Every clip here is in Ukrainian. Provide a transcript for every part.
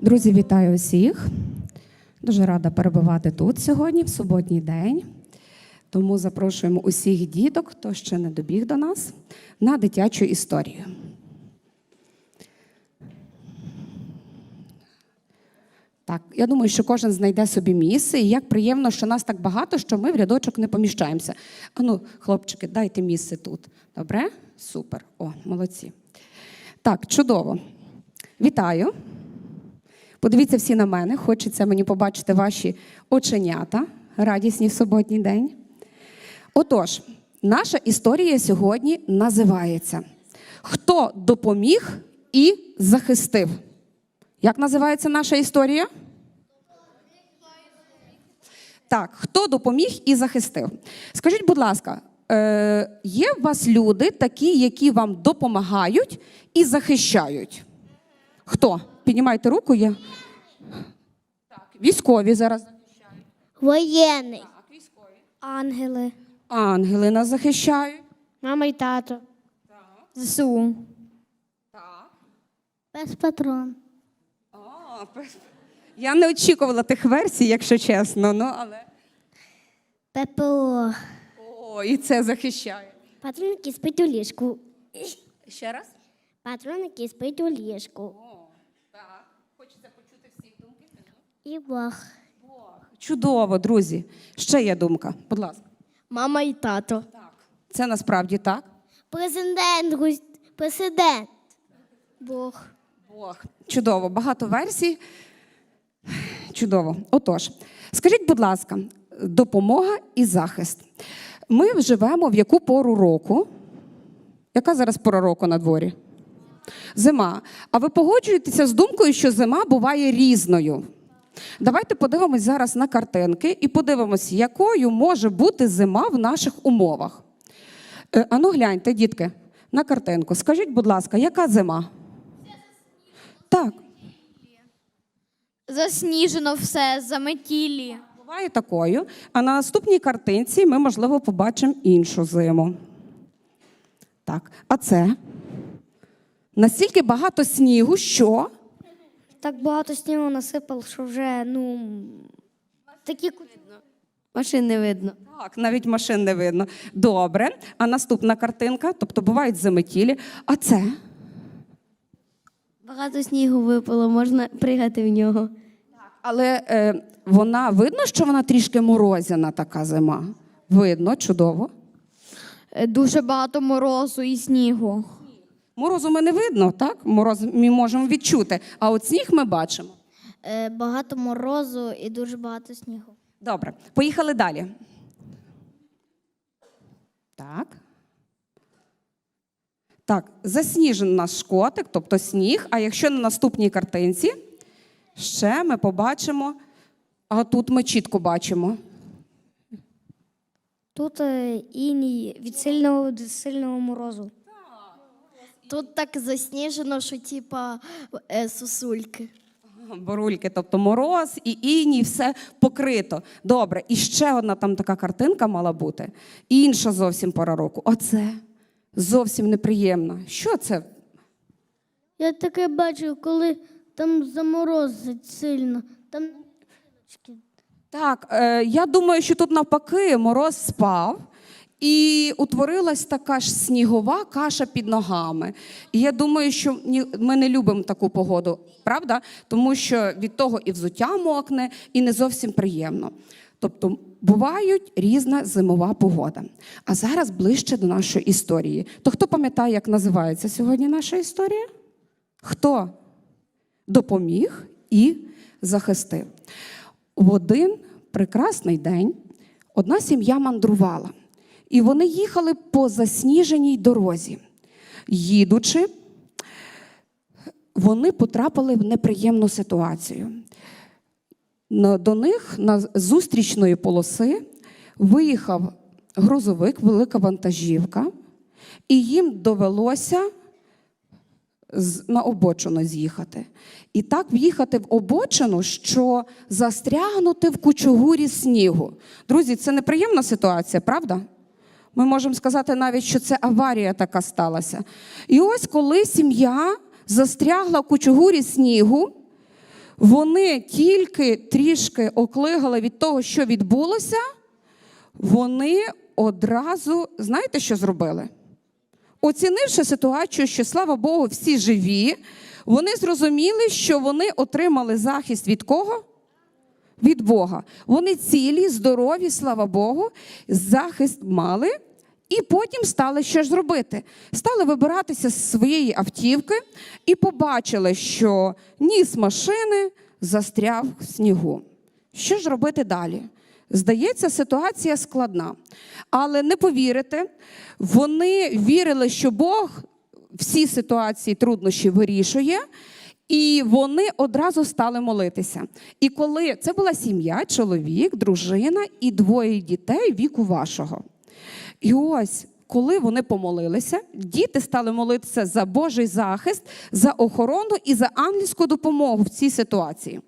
Друзі, вітаю усіх. Дуже рада перебувати тут сьогодні, в суботній день. Тому запрошуємо усіх діток, хто ще не добіг до нас, на дитячу історію. Так, я думаю, що кожен знайде собі місце, і як приємно, що нас так багато, що ми в рядочок не поміщаємося. Ану, хлопчики, дайте місце тут. Добре? Супер. О, молодці. Так, чудово. Вітаю. Подивіться всі на мене. Хочеться мені побачити ваші оченята, радісні в суботній день. Отож, наша історія сьогодні називається Хто допоміг і захистив? Як називається наша історія? Так, хто допоміг і захистив? Скажіть, будь ласка, е, є у вас люди такі, які вам допомагають і захищають? Хто? Піднімайте руку. Я. Так, військові зараз. захищають. Воєнний. Так, військові. Ангели. Ангели нас захищають. Мама і тато. ЗСУ. Так. Пес патрон. О, пе- я не очікувала тих версій, якщо чесно. Ну, але... ППО. О, і це захищає. Патрон, який спить у ліжку. Ще раз? Патрон, який спить у ліжку. Хочеться почути всіх думки. І Бог. Бог. Чудово, друзі. Ще є думка. Будь ласка. Мама і тато. Так. Це насправді так. Президент. Президент. Бог. Бог. Чудово, багато версій. Чудово. Отож, скажіть, будь ласка, допомога і захист. Ми живемо в яку пору року? Яка зараз пора року на дворі? Зима. А ви погоджуєтеся з думкою, що зима буває різною? Давайте подивимось зараз на картинки і подивимось, якою може бути зима в наших умовах. Е, Ану, гляньте, дітки, на картинку. Скажіть, будь ласка, яка зима? Так, Засніжено все, заметілі. буває такою. А на наступній картинці ми, можливо, побачимо іншу зиму. Так, а це настільки багато снігу, що Так багато снігу насипав, що вже, ну. Такі ку- Машин не видно. так, навіть машин не видно. Добре. А наступна картинка, тобто бувають заметілі. А це Багато снігу випало, можна пригати в нього. Але е, вона видно, що вона трішки морозяна, така зима. Видно, чудово. Е, Дуже багато морозу і снігу. Морозу ми не видно, так? Мороз ми можемо відчути. А от сніг ми бачимо. Е, багато морозу і дуже багато снігу. Добре, поїхали далі. Так. Так, засніжений наш шкотик, тобто сніг. А якщо на наступній картинці, ще ми побачимо, а тут ми чітко бачимо. Тут е, іній від сильного до сильного морозу. Тут так засніжено, що типа е, сосульки. Борульки, тобто мороз і іній, все покрито. Добре, і ще одна там така картинка мала бути. Інша зовсім пора року. Оце зовсім неприємно. Що це? Я таке бачив, коли там заморозить сильно. Там Так, е, я думаю, що тут навпаки мороз спав. І утворилась така ж снігова каша під ногами. І я думаю, що ми не любимо таку погоду, правда? Тому що від того і взуття мокне, і не зовсім приємно. Тобто бувають різна зимова погода. А зараз ближче до нашої історії. То хто пам'ятає, як називається сьогодні наша історія? Хто допоміг і захистив? В один прекрасний день одна сім'я мандрувала, і вони їхали по засніженій дорозі. Їдучи, вони потрапили в неприємну ситуацію. До них на зустрічної полоси виїхав грузовик, велика вантажівка, і їм довелося на обочину з'їхати. І так в'їхати в обочину, що застрягнути в кучугурі снігу. Друзі, це неприємна ситуація, правда? Ми можемо сказати навіть, що це аварія така сталася. І ось коли сім'я застрягла в кучугурі снігу, вони тільки трішки оклигали від того, що відбулося, вони одразу, знаєте, що зробили? Оцінивши ситуацію, що слава Богу, всі живі, вони зрозуміли, що вони отримали захист від кого? Від Бога. Вони цілі, здорові, слава Богу, захист мали. І потім стали що ж робити? Стали вибиратися з своєї автівки і побачили, що ніс машини застряв в снігу. Що ж робити далі? Здається, ситуація складна. Але не повірите, вони вірили, що Бог всі ситуації труднощі вирішує, і вони одразу стали молитися. І коли це була сім'я, чоловік, дружина і двоє дітей віку вашого. І ось, коли вони помолилися, діти стали молитися за Божий захист, за охорону і за ангельську допомогу в цій ситуації.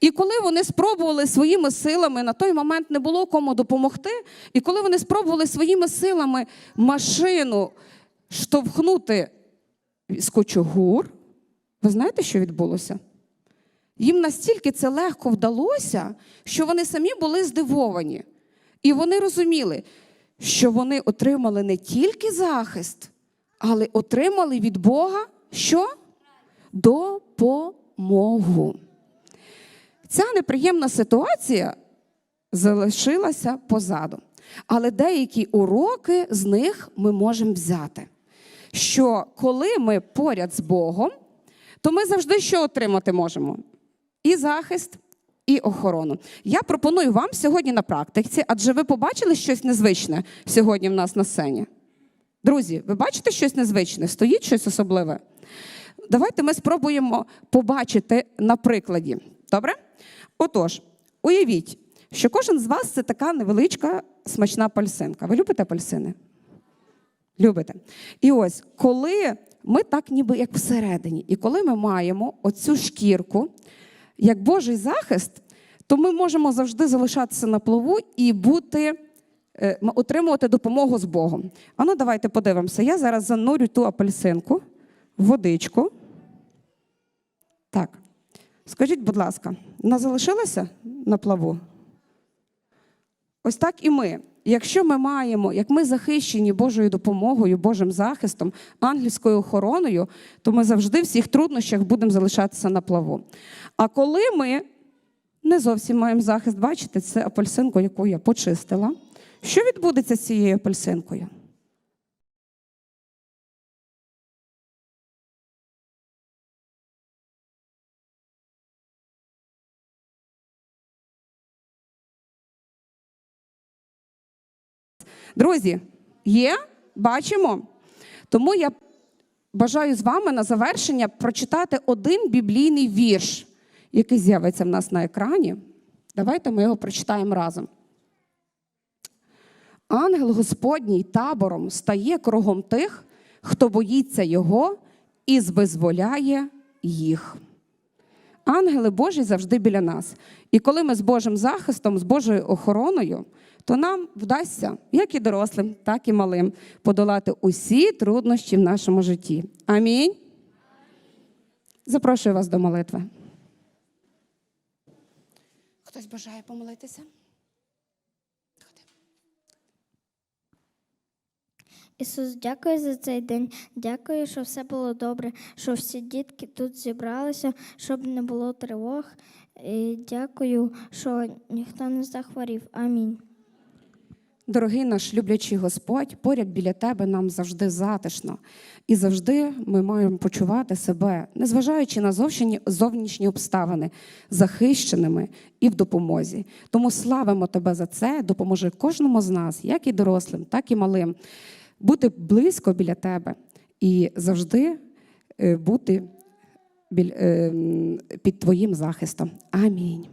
І коли вони спробували своїми силами, на той момент не було кому допомогти, і коли вони спробували своїми силами машину штовхнути з кочугур, ви знаєте, що відбулося? Їм настільки це легко вдалося, що вони самі були здивовані. І вони розуміли, що вони отримали не тільки захист, але отримали від Бога що? Допомогу. Ця неприємна ситуація залишилася позаду. Але деякі уроки з них ми можемо взяти. Що коли ми поряд з Богом, то ми завжди що отримати можемо? І захист, і охорону. Я пропоную вам сьогодні на практиці, адже ви побачили щось незвичне сьогодні в нас на сцені. Друзі, ви бачите щось незвичне? Стоїть щось особливе? Давайте ми спробуємо побачити на прикладі. Добре? Отож, уявіть, що кожен з вас це така невеличка смачна пальсинка. Ви любите пальсини? Любите. І ось, коли ми так ніби як всередині, і коли ми маємо оцю шкірку, як Божий захист, то ми можемо завжди залишатися на плаву і бути, е, отримувати допомогу з Богом. А ну давайте подивимося. Я зараз занурю ту апельсинку водичку. Так. Скажіть, будь ласка, вона залишилася на плаву? Ось так і ми. Якщо ми маємо, як ми захищені Божою допомогою, Божим захистом, ангельською охороною, то ми завжди в всіх труднощах будемо залишатися на плаву. А коли ми не зовсім маємо захист, бачите, це апельсинку, яку я почистила. Що відбудеться з цією апельсинкою? Друзі, є? Бачимо? Тому я бажаю з вами на завершення прочитати один біблійний вірш, який з'явиться в нас на екрані. Давайте ми його прочитаємо разом. Ангел Господній табором стає кругом тих, хто боїться його і звизволяє їх. Ангели Божі завжди біля нас. І коли ми з Божим захистом, з Божою охороною, то нам вдасться, як і дорослим, так і малим, подолати усі труднощі в нашому житті. Амінь. Запрошую вас до молитви. Хтось бажає помолитися? Ісус, дякую за цей день. Дякую, що все було добре, що всі дітки тут зібралися, щоб не було тривог. І дякую, що ніхто не захворів. Амінь. Дорогий наш люблячий Господь, поряд біля тебе нам завжди затишно. І завжди ми маємо почувати себе, незважаючи на зовнішні, обставини, захищеними і в допомозі. Тому славимо тебе за це, допоможи кожному з нас, як і дорослим, так і малим, бути близько біля тебе і завжди е, бути біль- е, м, під твоїм захистом. Амінь.